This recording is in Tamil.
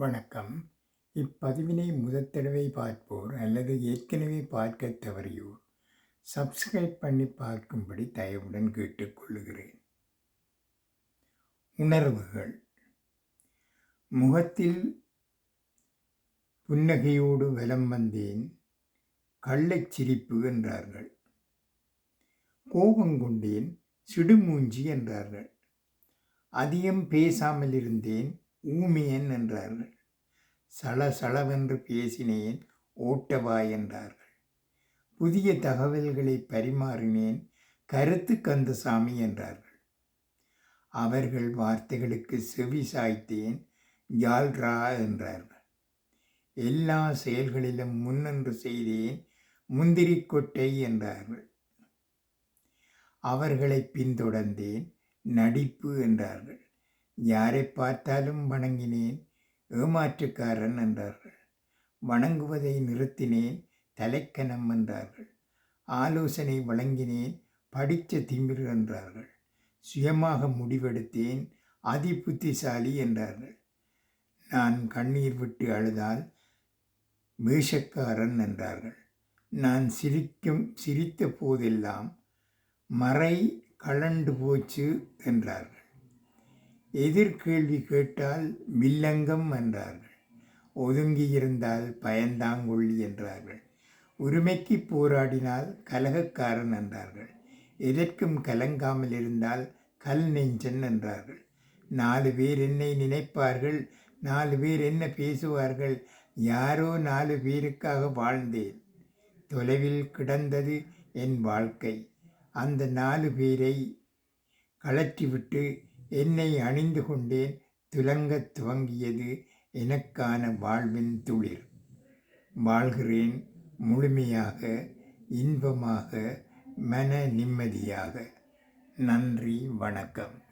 வணக்கம். இப்பதிவினை முதற் தடவை பார்ப்போர் அல்லது ஏற்கனவே பார்க்க தவறியோர் சப்ஸ்கிரைப் பண்ணி பார்க்கும்படி தயவுடன் கேட்டுக்கொள்கிறேன் உணர்வுகள். முகத்தில் புன்னகையோடு வலம் வந்தேன் கள்ளச் சிரிப்பு என்றார்கள். கோபம் கொண்டேன் சிடுமூஞ்சி என்றார்கள். அதிகம் பேசாமல் இருந்தேன் ஊமியன் என்றார்கள். சளசளவென்று பேசினேன் ஓட்டவா என்றார்கள். புதிய தகவல்களை பரிமாறினேன் கருத்து கந்தசாமி என்றார்கள். அவர்கள் வார்த்தைகளுக்கு செவி சாய்த்தேன் ஜால்ரா என்றார்கள். எல்லா செயல்களிலும் முன்னென்று செய்தேன் முந்திரி கொட்டை என்றார்கள். அவர்களை பின்தொடர்ந்தேன் நடிப்பு என்றார்கள். யாரை பார்த்தாலும் வணங்கினேன். ஏமாற்றுக்காரன் என்றார்கள். வணங்குவதை நிறுத்தினேன். தலைக்கணம் என்றார்கள். ஆலோசனை வழங்கினேன். படித்த திமிர் என்றார்கள். சுயமாக முடிவெடுத்தேன். அதி புத்திசாலி என்றார்கள். நான் கண்ணீர் விட்டு அழுதால் வேஷக்காரன் என்றார்கள். நான் சிரிக்கும் சிரித்த போதெல்லாம் மறை கலண்டு போச்சு என்றார்கள். எதிர்கேள்வி கேட்டால் மில்லங்கம் என்றார்கள். ஒதுங்கியிருந்தால் பயந்தாங்கொள்ளி என்றார்கள். உரிமைக்கு போராடினால் கலகக்காரன் என்றார்கள். எதற்கும் கலங்காமல் இருந்தால் கல் நெஞ்சன் என்றார்கள். நாலு பேர் என்னை நினைப்பார்கள் நாலு பேர் என்ன பேசுவார்கள் யாரோ நாலு பேருக்காக வாழ்ந்தேன். தொலைவில் கிடந்தது என் வாழ்க்கை. அந்த நாலு பேரை கழற்றிவிட்டு என்னை அணிந்து கொண்டேன் துலங்கத் துவங்கியது எனக்கான வாழ்வின் துளிர். வாழ்கிறேன் முழுமையாக இன்பமாக மன நிம்மதியாக. நன்றி வணக்கம்.